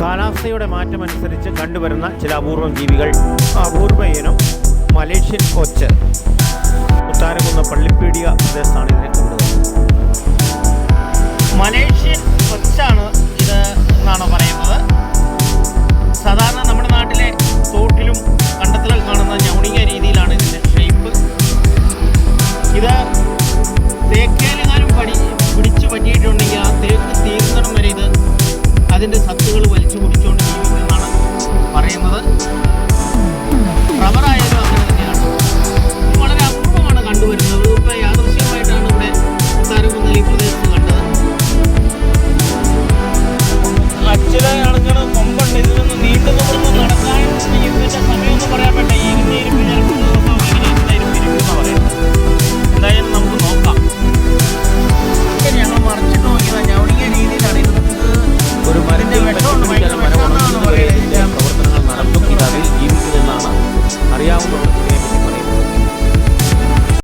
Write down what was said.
കാലാവസ്ഥയുടെ മാറ്റമനുസരിച്ച് കണ്ടുവരുന്ന ചില അപൂർവം ജീവികൾ അപൂർവ ഇനം മലേഷ്യൻ കൊച്ച്. ഉത്താരകുന്ന പള്ളിപ്പീടിക പ്രദേശത്താണ് ഇതിനെ കണ്ടത്. മലേഷ്യൻ കൊച്ചാണ് ഇത് എന്നാണ് പറയുന്നത്? സാധാരണ നമ്മുടെ നാട്ടിലെ തോട്ടിലും കണ്ടത്തിലും കാണുന്ന ഞൗണിക രീതിയിലാണ് ഇതിന്റെ ഷേപ്പ് ഇത് തേക്കേലെങ്ങാനും 말투 우리 교리 Maria um